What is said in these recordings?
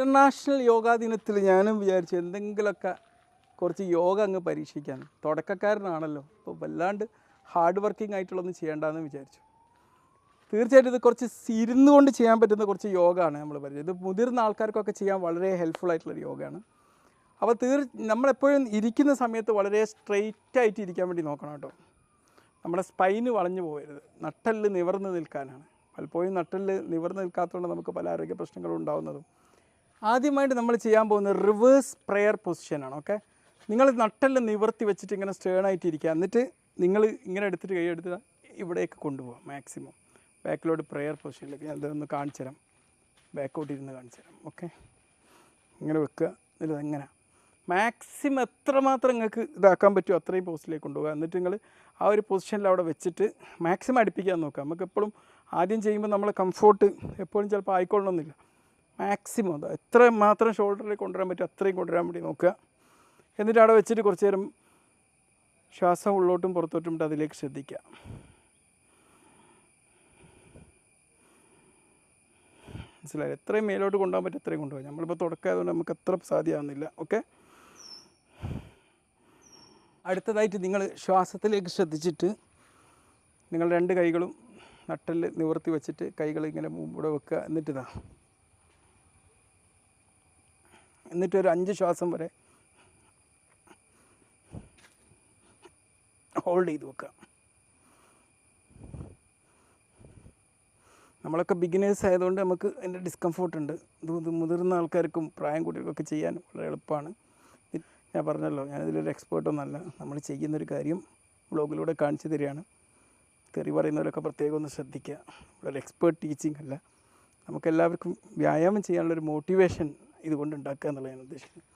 International yoga ദിനത്തിൽ ഞാനും വിചാരിച്ചു എന്തെങ്കിലുമൊക്കെ കുറച്ച് യോഗ അങ്ങ് പരീക്ഷിക്കാൻ തുടക്കക്കാരനാണല്ലോ. അപ്പോൾ വല്ലാണ്ട് ഹാർഡ് വർക്കിംഗ് ആയിട്ടുള്ളൊന്നും ചെയ്യേണ്ടെന്ന് വിചാരിച്ചു. തീർച്ചയായിട്ടും ഇത് കുറച്ച് ഇരുന്നു കൊണ്ട് ചെയ്യാൻ പറ്റുന്ന കുറച്ച് യോഗമാണ് നമ്മൾ പറയുന്നത് ഇത് മുതിർന്ന ആൾക്കാർക്കൊക്കെ ചെയ്യാൻ വളരെ ഹെൽപ്ഫുൾ ആയിട്ടുള്ളൊരു യോഗയാണ് അപ്പോൾ തീർ നമ്മളെപ്പോഴും ഇരിക്കുന്ന സമയത്ത് വളരെ സ്ട്രെയിറ്റ് ആയിട്ട് ഇരിക്കാൻ വേണ്ടി നോക്കണം കേട്ടോ. നമ്മുടെ സ്പൈന് വളഞ്ഞു പോകരുത്. നട്ടൽ നിവർന്ന് നിൽക്കാനാണ്. പലപ്പോഴും നട്ടൽ നിവർന്ന് നിൽക്കാത്തതുകൊണ്ട് നമുക്ക് പല ആരോഗ്യ പ്രശ്നങ്ങളും ഉണ്ടാകുന്നതും ആദ്യമായിട്ട് നമ്മൾ ചെയ്യാൻ പോകുന്നത് റിവേഴ്സ് പ്രെയർ പൊസിഷനാണ് ഓക്കെ നിങ്ങൾ നട്ടെല്ലാം നിവർത്തി വെച്ചിട്ട് ഇങ്ങനെ സ്റ്റേൺ ആയിട്ട് ഇരിക്കുക. എന്നിട്ട് നിങ്ങൾ ഇങ്ങനെ എടുത്തിട്ട് കൈ എടുത്ത് ഇവിടേക്ക് കൊണ്ടുപോകാം മാക്സിമം ബാക്കിലോട്ട് പ്രെയർ പൊസിഷനിലേക്ക് ഞാൻ ഇതൊന്ന് കാണിച്ചു തരാം. ബാക്കോട്ട് ഇരുന്ന് കാണിച്ചു തരാം ഓക്കെ ഇങ്ങനെ വെക്കുക. എന്നിട്ട് എങ്ങനെ മാക്സിമം എത്രമാത്രം നിങ്ങൾക്ക് ഇതാക്കാൻ പറ്റുമോ അത്രയും പോസ്റ്റിലേക്ക് കൊണ്ടുപോകുക എന്നിട്ട് നിങ്ങൾ ആ ഒരു പൊസിഷനിൽ അവിടെ വെച്ചിട്ട് മാക്സിമം അടുപ്പിക്കാൻ നോക്കുക. നമുക്ക് എപ്പോഴും ആദ്യം ചെയ്യുമ്പോൾ നമ്മളെ കംഫോർട്ട് എപ്പോഴും ചിലപ്പോൾ ആയിക്കൊള്ളണമെന്നില്ല മാക്സിമം എത്ര മാത്രം ഷോൾഡറിൽ കൊണ്ടുവരാൻ പറ്റും അത്രയും കൊണ്ടുവരാൻ വേണ്ടി നോക്കുക. എന്നിട്ട് അവിടെ വെച്ചിട്ട് കുറച്ച് നേരം ശ്വാസം ഉള്ളോട്ടും പുറത്തോട്ടും ഇട്ട് അതിലേക്ക് ശ്രദ്ധിക്കുക. മനസ്സിലായി? എത്രയും മേലോട്ട് കൊണ്ടുപോകാൻ പറ്റും അത്രയും കൊണ്ടുപോകാം. നമ്മളിപ്പോൾ തുടക്കമായതുകൊണ്ട് നമുക്ക് അത്ര സാധ്യമാകുന്നില്ല ഓക്കെ? അടുത്തതായിട്ട് നിങ്ങൾ ശ്വാസത്തിലേക്ക് ശ്രദ്ധിച്ചിട്ട് നിങ്ങൾ രണ്ട് കൈകളും നട്ടൽ നിവർത്തി വെച്ചിട്ട് കൈകൾ ഇങ്ങനെ മുമ്പോടെ വെക്കുക. എന്നിട്ട് ഇതാ. എന്നിട്ട് ഒരു അഞ്ച് ശ്വാസം വരെ ഹോൾഡ് ചെയ്ത് വെക്കുക. നമ്മളൊക്കെ ബിഗിനേഴ്സ് ആയതുകൊണ്ട് നമുക്ക് അതിന്റെ ഡിസ്കംഫോർട്ട് ഉണ്ട്. ഇത് മുതിർന്ന ആൾക്കാർക്കും പ്രായം കുട്ടികൾക്കൊക്കെ ചെയ്യാൻ വളരെ എളുപ്പമാണ്. ഞാൻ പറഞ്ഞല്ലോ ഞാനിതിലൊരു എക്സ്പേർട്ടൊന്നല്ല നമ്മൾ ചെയ്യുന്നൊരു കാര്യം വ്ളോഗിലൂടെ കാണിച്ചു തരികയാണ്. തെറി പറയുന്നവരൊക്കെ പ്രത്യേകം ഒന്ന് ശ്രദ്ധിക്കുക. ഒരു എക്സ്പേർട്ട് ടീച്ചിങ് അല്ല. നമുക്കെല്ലാവർക്കും വ്യായാമം ചെയ്യാനുള്ളൊരു മോട്ടിവേഷൻ ഇതുകൊണ്ട് ഉണ്ടാക്കുക എന്നുള്ളത് ഞാൻ ഉദ്ദേശിക്കുന്നത്.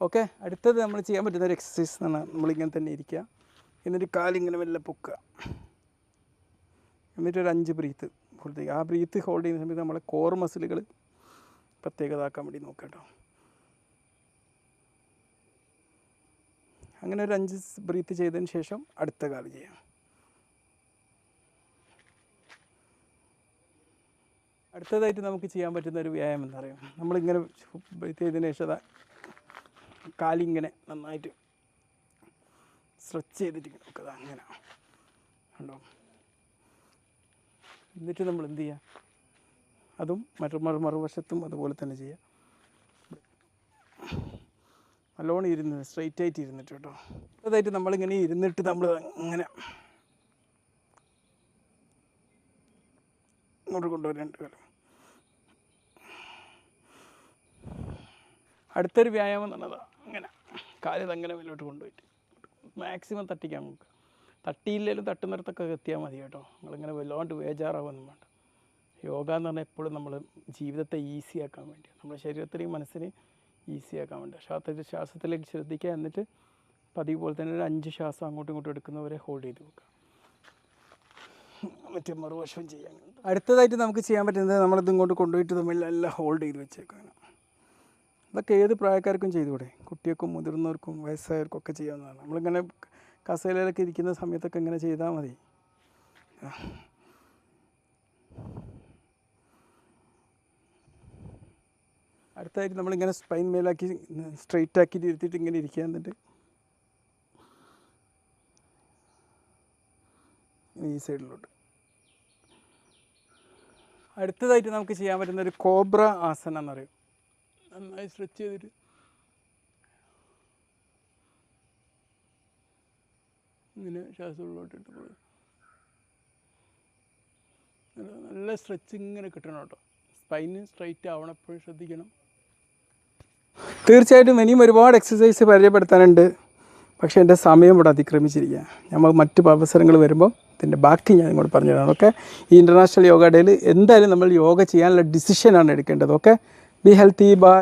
ഓക്കെ അടുത്തത് നമ്മൾ ചെയ്യാൻ പറ്റുന്ന ഒരു എക്സസൈസ് എന്നാണ് നമ്മളിങ്ങനെ തന്നെ ഇരിക്കുക. എന്നിട്ട് കാലിങ്ങനെ മെല്ലെ പൊക്കുക. എന്നിട്ടൊരു അഞ്ച് ബ്രീത്ത് ഹോൾഡ് ചെയ്യുക ആ ബ്രീത്ത് ഹോൾഡ് ചെയ്യുന്ന സമയത്ത് നമ്മളെ കോർ മസിലുകൾ പ്രത്യേകതാക്കാൻ വേണ്ടി നോക്കുക കേട്ടോ. അങ്ങനെ ഒരു അഞ്ച് ബ്രീത്ത് ചെയ്തതിന് ശേഷം അടുത്ത കാൽ ചെയ്യാം അടുത്തതായിട്ട് നമുക്ക് ചെയ്യാൻ പറ്റുന്ന ഒരു വ്യായാമം എന്ന് പറയുന്നത് നമ്മളിങ്ങനെ ചെയ്തതിന് ശേഷം കാലിങ്ങനെ നന്നായിട്ട് സ്ട്രെച്ച് ചെയ്തിട്ട് നമുക്കത് അങ്ങനെ. ഉണ്ടോ എന്നിട്ട് നമ്മൾ എന്ത് ചെയ്യുക അതും മറ്റു മറു മറുവശത്തും അതുപോലെ തന്നെ ചെയ്യുക നല്ലോണം ഇരുന്ന് സ്ട്രെയിറ്റ് ആയിട്ട് ഇരുന്നിട്ട് കേട്ടോ. അതായിട്ട് നമ്മളിങ്ങനെ ഇരുന്നിട്ട് നമ്മൾ അങ്ങനെ ഇങ്ങോട്ട് കൊണ്ടുവരേണ്ടി രണ്ട് അടുത്തൊരു വ്യായാമം എന്ന് അങ്ങനെ. കാലിൽ അങ്ങനെ മുന്നോട്ട് കൊണ്ടുപോയിട്ട്. മാക്സിമം തട്ടിക്കാൻ നമുക്ക്. തട്ടിയില്ലെങ്കിലും തട്ടുന്നിടത്തൊക്കെ എത്തിയാൽ മതി കേട്ടോ. നിങ്ങളിങ്ങനെ വല്ലാണ്ട് വേജാറാവൊന്നും വേണ്ട. യോഗ എന്ന് പറഞ്ഞാൽ എപ്പോഴും നമ്മൾ ജീവിതത്തെ ഈസിയാക്കാൻ വേണ്ടി നമ്മുടെ ശരീരത്തിനെയും മനസ്സിനെയും ഈസിയാക്കാൻ വേണ്ടി ശ്വാസത്തിൽ ശ്വാസത്തിലേക്ക് ശ്രദ്ധിക്കുക എന്നിട്ട് പതിവ് പോലെ തന്നെ ഒരു അഞ്ച് ശ്വാസം അങ്ങോട്ടും ഇങ്ങോട്ടും എടുക്കുന്നവരെ ഹോൾഡ് ചെയ്ത് വെക്കുക. മറ്റേ മറുവശവും ചെയ്യാൻ. അടുത്തതായിട്ട് നമുക്ക് ചെയ്യാൻ പറ്റുന്നത് നമ്മളിത് ഇങ്ങോട്ട് കൊണ്ടുപോയിട്ട് തമ്മിൽ എല്ലാം ഹോൾഡ് ചെയ്ത് വെച്ചേക്കാണ് ഇതൊക്കെ ഏത് പ്രായക്കാർക്കും ചെയ്തുകൂടെ? കുട്ടികൾക്കും മുതിർന്നവർക്കും വയസ്സായവർക്കും ഒക്കെ ചെയ്യാവുന്നതാണ്. നമ്മളിങ്ങനെ കസേലയിലൊക്കെ ഇരിക്കുന്ന സമയത്തൊക്കെ ഇങ്ങനെ ചെയ്താൽ മതി. അടുത്തായിട്ട് നമ്മളിങ്ങനെ സ്പൈൻ മേലാക്കി സ്ട്രെയിറ്റ് ആക്കിയിട്ട് ഇരുത്തിയിട്ട് ഇങ്ങനെ ഇരിക്കുക എന്നിട്ട്. ഈ സൈഡിലോട്ട്. അടുത്തതായിട്ട് നമുക്ക് ചെയ്യാൻ പറ്റുന്ന ഒരു കോബ്ര ആസന എന്ന് പറയും. നന്നായി സ്ട്രെച്ച് ചെയ്തിട്ട് ഇങ്ങനെ ശ്വാസം ഉള്ളോട്ടിട്ട് പോയി നല്ല- നല്ല സ്ട്രെച്ച് ഇങ്ങനെ കിട്ടണം കേട്ടോ. സ്പൈന് സ്ട്രൈറ്റ് ആവണം എപ്പോഴും ശ്രദ്ധിക്കണം. തീർച്ചയായിട്ടും ഇനിയും ഒരുപാട് എക്സസൈസ് പരിചയപ്പെടുത്താനുണ്ട്. പക്ഷേ എന്റെ സമയം ഇവിടെ അതിക്രമിച്ചിരിക്കുക നമ്മൾ മറ്റു അവസരങ്ങൾ വരുമ്പോൾ ഇതിന്റെ ബാക്കി ഞാൻ ഇങ്ങോട്ട് പറഞ്ഞുതരാം ഓക്കെ? ഈ ഇന്റർനാഷണൽ യോഗ ഡേയിൽ എന്തായാലും നമ്മൾ യോഗ ചെയ്യാനുള്ള ഡിസിഷനാണ് എടുക്കേണ്ടത്. ഓക്കെ? Be healthy by